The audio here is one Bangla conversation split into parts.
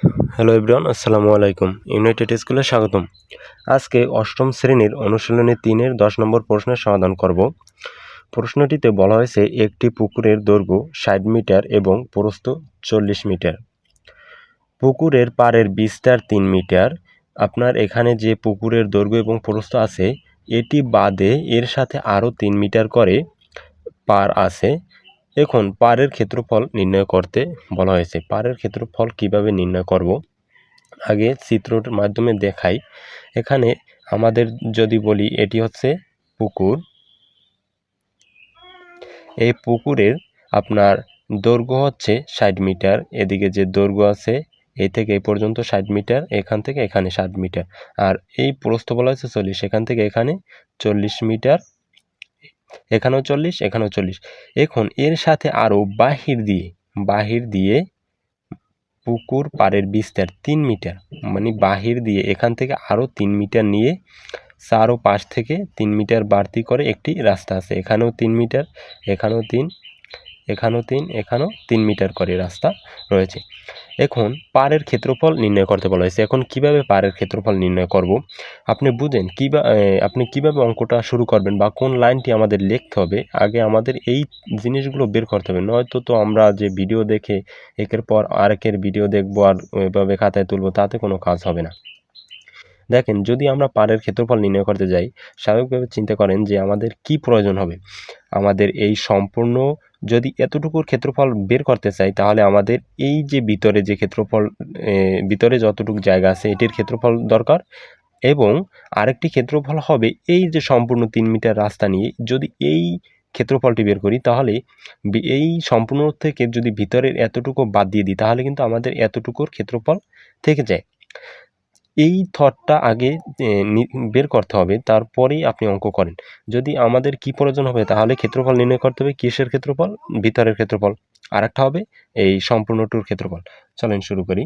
হ্যালো এভরিওয়ান, আসসালামু আলাইকুম। ইউনাইটেড স্কুলে স্বাগতম। আজকে অষ্টম শ্রেণির অনুশীলনী তিনের দশ নম্বর প্রশ্নের সমাধান করব। প্রশ্নটিতে বলা হয়েছে, একটি পুকুরের দৈর্ঘ্য ষাট মিটার এবং প্রস্থ চল্লিশ মিটার। পুকুরের পাড়ের বিস্তার তিন মিটার। আপনার এখানে যে পুকুরের দৈর্ঘ্য এবং প্রস্থ আছে, এটি বাদে এর সাথে আরও তিন মিটার করে পার আছে। এখন পাড়ের ক্ষেত্রফল নির্ণয় করতে বলা হয়েছে। পাড়ের ক্ষেত্রফল কীভাবে নির্ণয় করব? আগে চিত্রর মাধ্যমে দেখাই। এখানে আমাদের যদি বলি, এটি হচ্ছে পুকুর। এই পুকুরের আপনার দৈর্ঘ্য হচ্ছে ষাট মিটার। এদিকে যে দৈর্ঘ্য আছে এই থেকে এই পর্যন্ত ষাট মিটার, এখান থেকে এখানে ষাট মিটার। আর এই প্রস্থ বলা হয়েছে চল্লিশ, এখান থেকে এখানে চল্লিশ মিটার। এখানেও চল্লিশ এখানেও চল্লিশ। এখন এর সাথে আরও বাহির দিয়ে বাহির দিয়ে পুকুর পাড়ের বিস্তার তিন মিটার মানে বাহির দিয়ে এখান থেকে আরও তিন মিটার নিয়ে চার পাশ থেকে তিন মিটার বাড়তি করে একটি রাস্তা আছে। এখানেও তিন মিটার, এখানেও তিন এখানেও তিন এখানেও তিন মিটার করে রাস্তা রয়েছে। এখন পাড়ের ক্ষেত্রফল নির্ণয় করতে বলা হয়েছে। এখন কীভাবে পাড়ের ক্ষেত্রফল নির্ণয় করব? আপনি বুঝেন কীভাবে আপনি কীভাবে অঙ্কটা শুরু করবেন বা কোন লাইনটি আমাদের লিখতে হবে, আগে আমাদের এই জিনিসগুলো বের করতে হবে। নয়তো তো আমরা যে ভিডিও দেখে একের পর আরেকের ভিডিও দেখব আর এভাবে খাতায় তুলবো, তাতে কোনো কাজ হবে না। দেখেন যদি আমরা পাড়ের ক্ষেত্রফল নির্ণয় করতে যাই, স্বাভাবিকভাবে চিন্তা করেন যে আমাদের কি প্রয়োজন হবে। আমাদের এই সম্পূর্ণ যদি এতটুকুর ক্ষেত্রফল বের করতে চাই, তাহলে আমাদের এই যে ভিতরে যে ক্ষেত্রফল ভিতরে যতটুকু জায়গা আছে, এটির ক্ষেত্রফল দরকার। এবং আরেকটি ক্ষেত্রফল হবে এই যে সম্পূর্ণ তিন মিটার রাস্তা নিয়ে যদি এই ক্ষেত্রফলটি বের করি, তাহলে এই সম্পূর্ণ থেকে যদি ভিতরের এতটুকু বাদ দিয়ে দিই, তাহলে কিন্তু আমাদের এতটুকুর ক্ষেত্রফল থেকে যায়। এই থটটা আগে বের করতে হবে, তারপরেই আপনি অঙ্ক করেন। যদি আমাদের কি প্রয়োজন হবে, তাহলে ক্ষেত্রফল নির্ণয় করতে হবে, কিসের ক্ষেত্রফল? ভিতরের ক্ষেত্রফল। আর একটা হবে এই সম্পূর্ণটুর ক্ষেত্রফল। চলেন শুরু করি।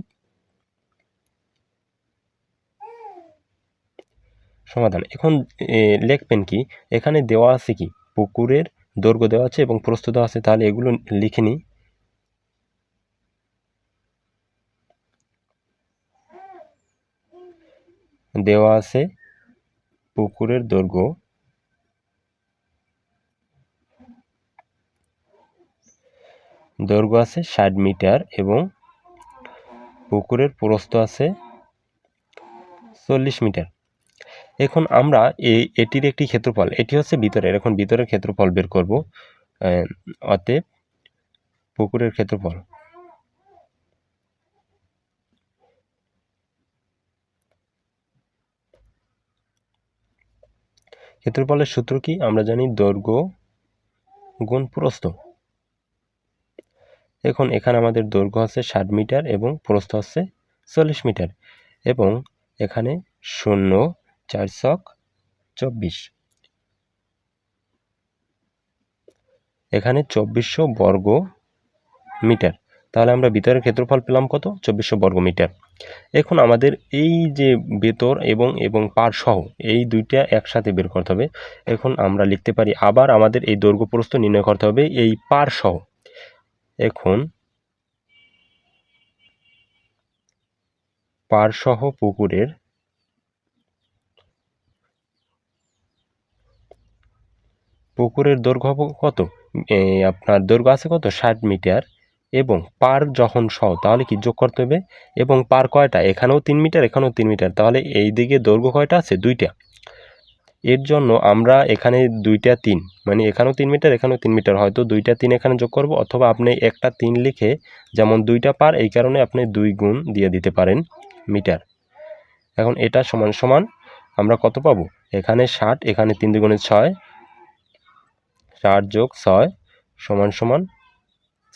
সমাধান। এখন লিখবেন কি, এখানে দেওয়া আছে কি, পুকুরের দৈর্ঘ্য দেওয়া আছে এবং প্রস্তুত আছে, তাহলে এগুলো লিখে নিই। দেওয়া আছে পুকুরের দৈর্ঘ্য। দৈর্ঘ্য আছে ষাট মিটার এবং পুকুরের প্রস্থ আছে চল্লিশ মিটার। এখন আমরা এই, এটির একটি ক্ষেত্রফল, এটি হচ্ছে ভিতরের, এখন ভিতরের ক্ষেত্রফল বের করব অতএব পুকুরের ক্ষেত্রফল। ক্ষেত্রফলের সূত্র কি? আমরা জানি দৈর্ঘ্য গুণ প্রস্থ। এখন এখানে আমাদের দৈর্ঘ্য আছে ষাট মিটার এবং প্রস্থ হচ্ছে চল্লিশ মিটার এবং এখানে শূন্য, চার ছক, চব্বিশ। এখানে চব্বিশশো বর্গ মিটার। তাহলে আমরা ভিতরের ক্ষেত্রফল পেলাম কত? চব্বিশশো বর্গ মিটার। এখন আমাদের এই যে বেতর এবং এবং পার সহ এই দুইটা একসাথে বের করতে হবে। এখন আমরা লিখতে পারি আবার আমাদের এই দৈর্ঘ্য প্রস্থ নির্ণয় করতে হবে এই পার সহ। এখন পার সহ পুকুরের পুকুরের দৈর্ঘ্য কত? আপনার দৈর্ঘ্য আছে কত? ষাট মিটার। এবং পার যখন সহ, তাহলে কি যোগ করতে হবে? এবং পার কয়টা? এখানেও তিন মিটার, এখানেও তিন মিটার। তাহলে এই দিকে দৈর্ঘ্য কয়টা আছে? দুইটা। এর জন্য আমরা এখানে দুইটা তিন। মানে এখানেও তিন মিটার, এখানেও তিন মিটার। হয়তো দুইটা তিন এখানে যোগ করব, অথবা আপনি একটা তিন লিখে যেমন দুইটা পার, এই কারণে আপনি দুই গুণ দিয়ে দিতে পারেন মিটার। এখন এটা সমান সমান আমরা কত পাবো? এখানে ষাট, এখানে তিন দুগুণে ছয়। ষাট যোগ ছয়, সমান সমান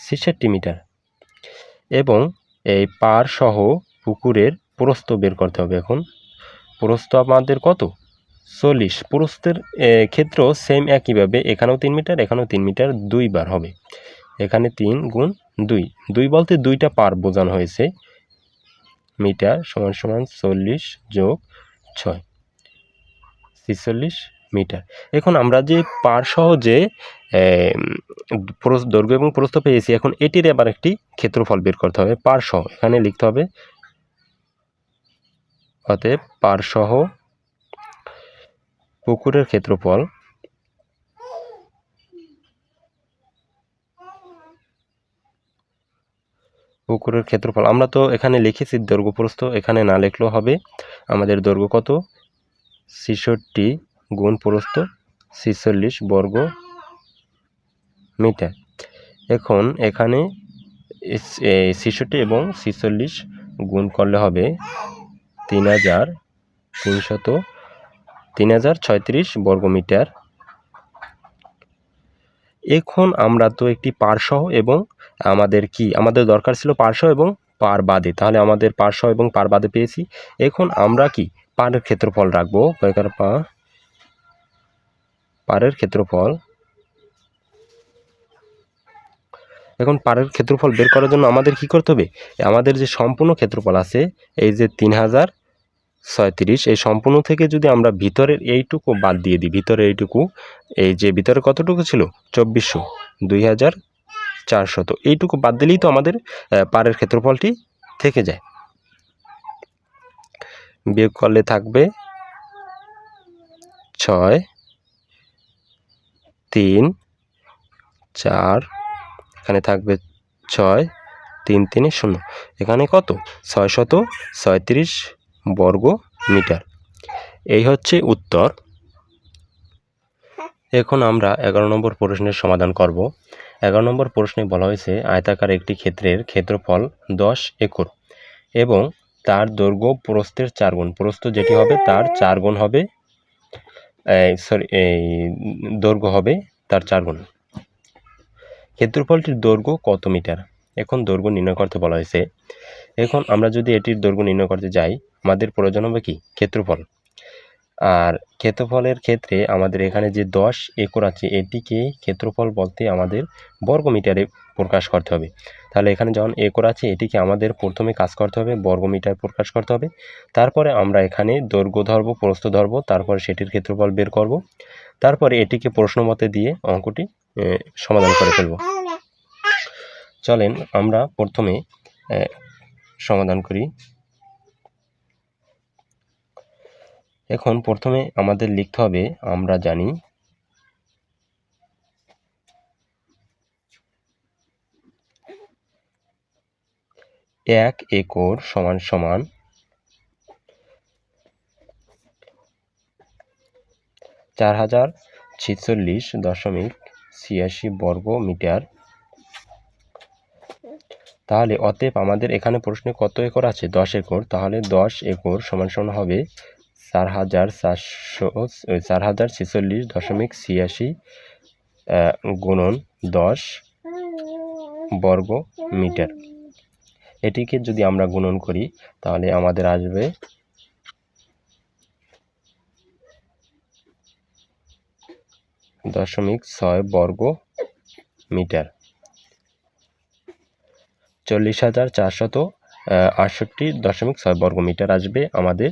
ছেষট্টি মিটার। এবং এই পার সহ পুকুরের প্রস্থ বের করতে হবে এখন। প্রস্থ আমাদের কত? চল্লিশ। প্রস্থের ক্ষেত্র সেম একইভাবে এখানেও তিন মিটার, এখানেও তিন মিটার দুইবার হবে। এখানে তিন গুণ দুই। দুই বলতে দুইটা পার বোঝানো হয়েছে। মিটার সমান সমান চল্লিশ যোগ ছয়। ছিচল্লিশ মিটার। এখন আমরা যে পার সহ যে দৈর্ঘ্য এবং প্রস্থ পেয়েছি, এখন এটির আবার একটি ক্ষেত্রফল বের করতে হবে পার সহ। এখানে লিখতে হবে, অতএব পারসহ পুকুরের ক্ষেত্রফল পুকুরের ক্ষেত্রফল। আমরা তো এখানে লিখেছি দৈর্ঘ্য প্রস্থ, এখানে না লিখলেও হবে। আমাদের দৈর্ঘ্য কত? ছেষট্টি গুণ প্রস্থ ছেচল্লিশ বর্গ মিটার। এখন এখানে ছেষট্টি এবং ছেচল্লিশ গুণ করলে হবে তিন হাজার তিনশত, তিন হাজার ছয়ত্রিশ বর্গমিটার এখন আমরা তো একটি পারসহ এবং আমাদের কি, আমাদের দরকার ছিল পারসহ এবং পার বাদে। তাহলে আমাদের পারসহ এবং পার বাদে পেয়েছি। এখন আমরা কি পারের ক্ষেত্রফল রাখব? পা পারের ক্ষেত্রফল। এখন পারের ক্ষেত্রফল বের করার জন্য আমাদের কি করতে হবে? আমাদের যে সম্পূর্ণ ক্ষেত্রফল আছে, এই যে তিন হাজার ছয়ত্রিশ, এই সম্পূর্ণ থেকে যদি আমরা ভিতরের এইটুকু বাদ দিয়ে দিই ভিতরে এইটুকু, এই যে ভিতরে কতটুকু ছিল? চব্বিশশো দুই হাজার চারশত। এইটুকু বাদ দিলেই তো আমাদের পারের ক্ষেত্রফলটি থেকে যায়। বিয়োগ করলে থাকবে ছয় তিন, চার, এখানে থাকবে ছয়, তিন, তিনে শূন্য। এখানে কত? ছয় শত ছয়ত্রিশ বর্গ মিটার। এই হচ্ছে উত্তর। এখন আমরা এগারো নম্বর প্রশ্নের সমাধান করব। এগারো নম্বর প্রশ্নে বলা হয়েছে, আয়তাকার একটি ক্ষেত্রের ক্ষেত্রফল দশ একর এবং তার দৈর্ঘ্য প্রস্থের চার গুণ। প্রস্থ যেটি হবে তার চার গুণ হবে সরি এই, দৈর্ঘ্য হবে তার চার গুণ। ক্ষেত্রফলটির দৈর্ঘ্য কত মিটার? এখন দৈর্ঘ্য নির্ণয় করতে বলা হয়েছে। এখন আমরা যদি এটির দৈর্ঘ্য নির্ণয় করতে যাই, আমাদের প্রয়োজন হবে কি? ক্ষেত্রফল। আর ক্ষেত্রফলের ক্ষেত্রে আমাদের এখানে যে দশ একর আছে, এটিকে ক্ষেত্রফল বলতে আমাদের বর্গ মিটারে প্রকাশ করতে হবে। তাহলে এখানে যখন একর আছে, এটিকে আমাদের প্রথমে কাজ করতে হবে বর্গ মিটার প্রকাশ করতে হবে। তারপরে আমরা এখানে দৈর্ঘ্য ধরবো, প্রস্থ ধরবো, তারপরে সেটির ক্ষেত্রফল বের করব। তারপরে এটিকে প্রশ্ন মতে দিয়ে অঙ্কটি সমাধান করে ফেলব। চলেন আমরা প্রথমে সমাধান করি। এখন প্রথমে আমাদের লিখতে হবে, আমরা জানি এক একর সমান সমান চার হাজার ছেচল্লিশ দশমিক ছিয়াশি বর্গ মিটার। তাহলে অতএব আমাদের এখানে প্রশ্নে কত একর আছে? দশ একর। তাহলে দশ একর সমান সমান হবে চার হাজার চারশো চার হাজার ছেচল্লিশ দশমিক ছিয়াশি গুণন দশ বর্গ মিটার। এটিকে যদি আমরা গুণন করি, তাহলে আমাদের আসবে দশমিক ছয় বর্গ মিটার। চল্লিশ হাজার চারশত আটষট্টি দশমিক ছয় বর্গ মিটার আসবে আমাদের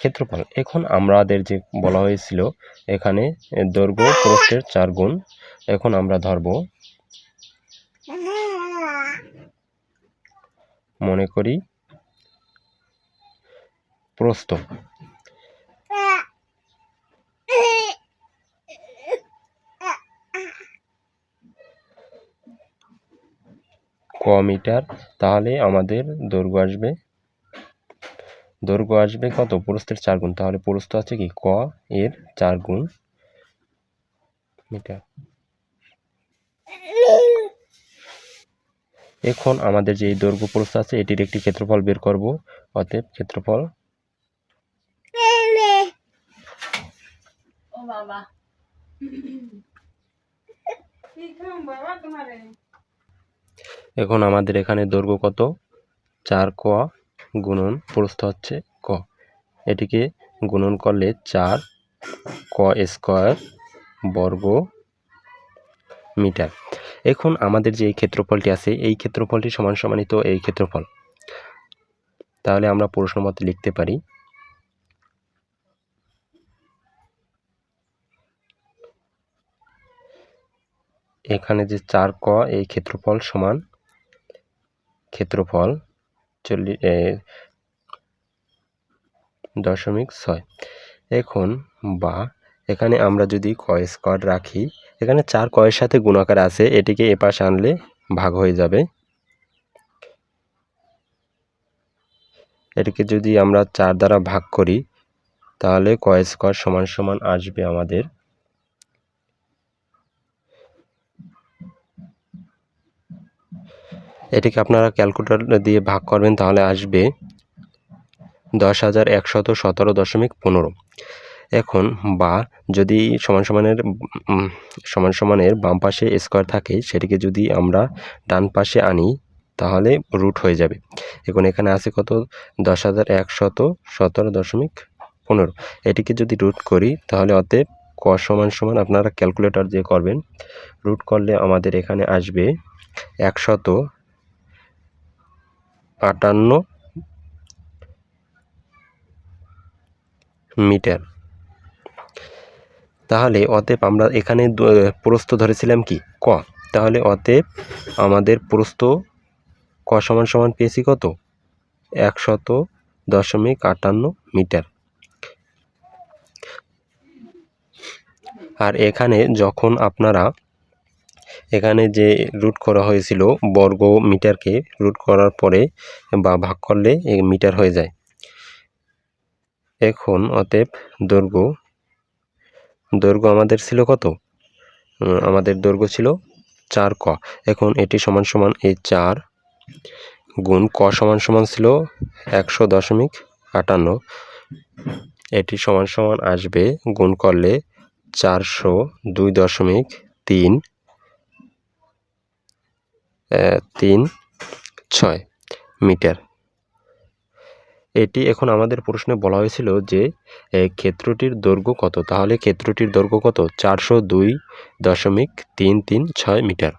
ক্ষেত্রফল। এখন আমাদের যে বলা হয়েছিল, এখানে দৈর্ঘ্য প্রস্থের চার গুণ। এখন আমরা ধরব মনে করি। প্রস্থ। ক মিটার? তাহলে আমাদের দৈর্ঘ্য আসবে। দৈর্ঘ্য আসবে কত? প্রস্থের চার গুণ। তাহলে প্রস্থ আছে কি? ক এর চার গুণ মিটার। এখন আমাদের যে দৈর্ঘ্য প্রস্থ আছে এটির একটি ক্ষেত্রফল বের করব। অতএব ক্ষেত্রফল এখন আমাদের এখানে দৈর্ঘ্য কত? চার ক গুণন প্রস্থ হচ্ছে ক। এটিকে গুণন করলে চার ক স্কোয়ার বর্গ মিটার। এখন আমাদের যে এই ক্ষেত্রফলটি আছে, এই ক্ষেত্রফলটি সমান সমানিত এই ক্ষেত্রফল। তাহলে আমরা প্রশ্ন মতে লিখতে পারি। এখানে যে চার ক, এই ক্ষেত্রফল সমান ক্ষেত্রফল চল্লিশ দশমিক ছয়। এখন বা এখানে আমরা যদি কয় স্কোয়ার রাখি, এখানে চার কয়ের সাথে গুণাকার আছে, এটিকে এপাশ আনলে ভাগ হয়ে যাবে। এটিকে যদি আমরা চার দ্বারা ভাগ করি, তাহলে কয় স্কোয়ার সমান সমান আসবে আমাদের। এটিকে আপনারা ক্যালকুলেটর দিয়ে ভাগ করবেন, তাহলে আসবে দশ হাজার একশত সতেরো দশমিক পনেরো। এখন বা যদি সমান সমানের সমান সমানের বাম পাশে স্কোয়ার থাকে, সেটিকে যদি আমরা ডান পাশে আনি, তাহলে রুট হয়ে যাবে। এখন এখানে আছে কত? দশ হাজার একশত সতেরো দশমিক পনেরো। এটিকে যদি রুট করি, তাহলে অতএব ক সমান সমান আপনারা ক্যালকুলেটর দিয়ে করবেন। রুট করলে আমাদের এখানে আসবে একশত আটান্ন মিটার। তাহলে অতএব আমরা এখানে প্রস্থ ধরেছিলাম কি? ক। তাহলে অতএব আমাদের প্রস্থ ক সমান সমান পেয়েছি কত? একশত দশমিক আটান্ন মিটার। আর এখানে যখন আপনারা এখানে যে রুট করা হয়েছিল বর্গ মিটারকে রুট করার পরে বা ভাগ করলে মিটার হয়ে যায়। এখন অতএব দৈর্ঘ্য দৈর্ঘ্য আমাদের ছিল কত? আমাদের দৈর্ঘ্য ছিল চার ক। এখন এটি সমান সমান এই চার গুণ ক সমান সমান ছিল একশো দশমিক আটান্ন। এটি সমান সমান আসবে গুণ করলে চারশো দুই দশমিক তিন তিন, ছয় মিটার। এটি এখন আমাদের প্রশ্নে বলা হয়েছিল যে ক্ষেত্রটির দৈর্ঘ্য কত? তাহলে ক্ষেত্রটির দৈর্ঘ্য কত? চারশো দুই দশমিক তিন তিন ছয় মিটার।